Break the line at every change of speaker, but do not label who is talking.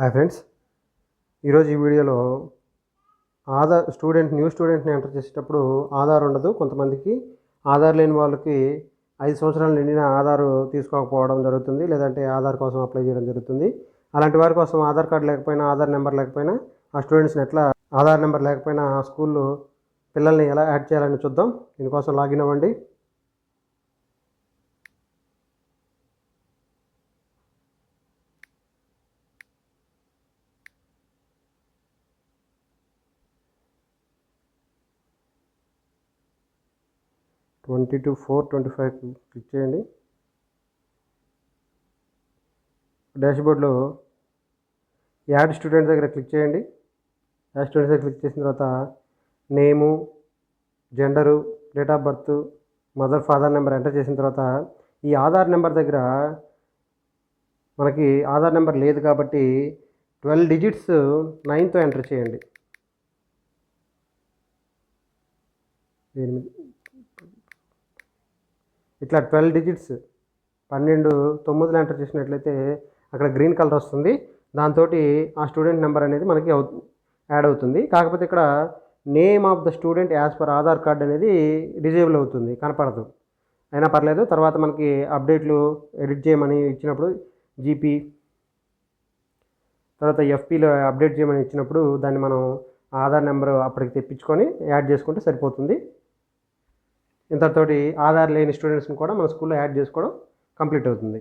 Hi friends ఈరోజు ఈ వీడియోలో ఆధార్ స్టూడెంట్ న్యూ స్టూడెంట్ని ఎంటర్ చేసేటప్పుడు ఆధార్ ఉండదు. కొంతమందికి ఆధార్ లేని వాళ్ళకి ఐదు సంవత్సరాలు నిండిన ఆధార్ తీసుకోకపోవడం జరుగుతుంది లేదంటే ఆధార్ కోసం అప్లై చేయడం జరుగుతుంది. అలాంటి వారి కోసం ఆధార్ కార్డు లేకపోయినా ఆధార్ నెంబర్ లేకపోయినా ఆ స్టూడెంట్స్ని ఎట్లా ఆధార్ నెంబర్ లేకపోయినా ఆ స్కూల్లో పిల్లల్ని ఎలా యాడ్ చేయాలని చూద్దాం. దీనికోసం లాగిన్ అవ్వండి. Twenty two four twenty five click చేయండి. డాష్బోర్డ్లో యాడ్ స్టూడెంట్ దగ్గర క్లిక్ చేయండి. యాడ్ స్టూడెంట్ దగ్గర క్లిక్ చేసిన తర్వాత name gender date of birth mother father number enter చేసిన తర్వాత ఈ ఆధార్ నెంబర్ దగ్గర మనకి ఆధార్ నెంబర్ లేదు కాబట్టి ట్వెల్వ్ డిజిట్స్ నైన్తో ఎంటర్ చేయండి. ఎనిమిది ఇట్లా ట్వెల్వ్ డిజిట్స్ పన్నెండు తొమ్మిదిలో ఎంటర్ చేసినట్లయితే అక్కడ గ్రీన్ కలర్ వస్తుంది. దాంతో ఆ స్టూడెంట్ నెంబర్ అనేది మనకి యాడ్ అవుతుంది. కాకపోతే ఇక్కడ name of the student as per Aadhaar card అనేది డిజేబుల్ అవుతుంది కనపడదు. అయినా పర్లేదు తర్వాత మనకి అప్డేట్లు ఎడిట్ చేయమని ఇచ్చినప్పుడు జీపీ తర్వాత ఎఫ్పీలో అప్డేట్ చేయమని ఇచ్చినప్పుడు దాన్ని మనం ఆధార్ నెంబర్ అప్పటికి తెప్పించుకొని యాడ్ చేసుకుంటే సరిపోతుంది. ఇంతటితోటి ఆధార్ లేని స్టూడెంట్స్ని కూడా మన స్కూల్లో యాడ్ చేసుకోవడం కంప్లీట్ అవుతుంది.